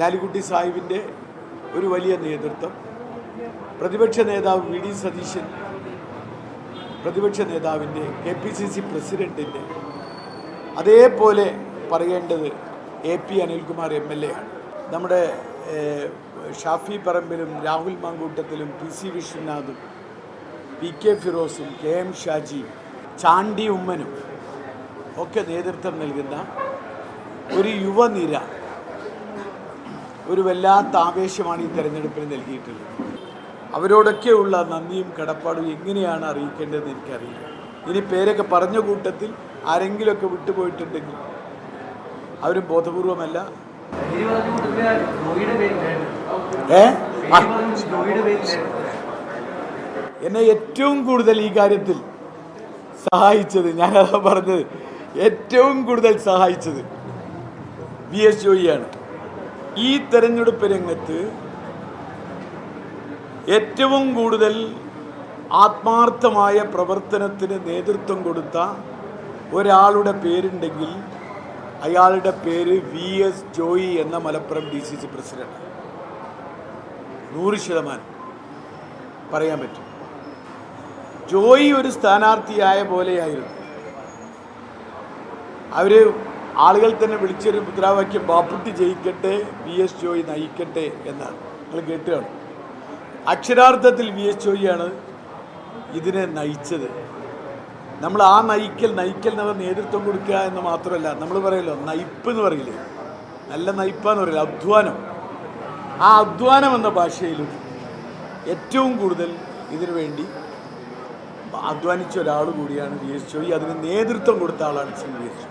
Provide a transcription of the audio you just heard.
ലാലിക്കുട്ടി സാഹിബിന്റെ ഒരു വലിയ നേതൃത്വം. പ്രതിപക്ഷ നേതാവ് വി ഡി സതീശൻ പ്രതിപക്ഷ നേതാവിന്റെ കെ പി സി സി പ്രസിഡന്റിന്റെ അതേപോലെ പറയേണ്ടത് A P Anilkumar M L A ആണ്. നമ്മുടെ ഷാഫി പറമ്പിലും രാഹുൽ മാങ്കൂട്ടത്തിലും പി സി വിശ്വനാഥും പി കെ ഫിറോസും കെ എം ഷാജിയും ചാണ്ടി ഉമ്മനും ഒക്കെ നേതൃത്വം നൽകുന്ന ഒരു യുവനിര ഒരു വല്ലാത്ത ആവേശമാണ് ഈ തെരഞ്ഞെടുപ്പിന് നൽകിയിട്ടുള്ളത്. അവരോടൊക്കെയുള്ള നന്ദിയും കടപ്പാടും എങ്ങനെയാണ് അറിയിക്കേണ്ടതെന്ന് എനിക്കറിയില്ല. ഇനി പേരൊക്കെ പറഞ്ഞ കൂട്ടത്തിൽ ആരെങ്കിലുമൊക്കെ വിട്ടുപോയിട്ടുണ്ടെങ്കിൽ അവരും ബോധപൂർവമല്ല. എന്നെ ഏറ്റവും കൂടുതൽ ഈ കാര്യത്തിൽ സഹായിച്ചത് ഞാനതാ പറഞ്ഞത് ഏറ്റവും കൂടുതൽ സഹായിച്ചത് വി എസ് ജോയിയാണ്. ഈ തെരഞ്ഞെടുപ്പ് രംഗത്ത് ഏറ്റവും കൂടുതൽ ആത്മാർത്ഥമായ പ്രവർത്തനത്തിന് നേതൃത്വം കൊടുത്ത ഒരാളുടെ പേരുണ്ടെങ്കിൽ അയാളുടെ പേര് വി എസ് ജോയി എന്ന Malappuram D C C president. നൂറ് ശതമാനം. പറയാൻ പറ്റും. ജോയി ഒരു സ്ഥാനാർത്ഥിയായ പോലെയായിരുന്നു. അവർ ആളുകൾ തന്നെ വിളിച്ചൊരു മുദ്രാവാക്യം ബാപ്പുട്ടി ജയിക്കട്ടെ വി എസ് ജോയി നയിക്കട്ടെ എന്നാണ്. നിങ്ങൾ കേട്ടുകയാണ് അക്ഷരാർത്ഥത്തിൽ വി എസ് ജോയിയാണ് ഇതിനെ നയിച്ചത്. നമ്മൾ ആ നയിക്കൽ നയിക്കൽ നമ്മൾ നേതൃത്വം കൊടുക്കുക എന്ന് മാത്രമല്ല നമ്മൾ പറയല്ലോ നയിപ്പ് എന്ന് പറയില്ലേ? നല്ല നയിപ്പാന്ന് പറയില്ല? അധ്വാനം. ആ അധ്വാനം എന്ന ഭാഷയിലും ഏറ്റവും കൂടുതൽ ഇതിനു വേണ്ടി അധ്വാനിച്ച ഒരാൾ കൂടിയാണ് വി എസ് ജോയി. അതിന് നേതൃത്വം കൊടുത്ത ആളാണ് ശ്രീ വി എസ്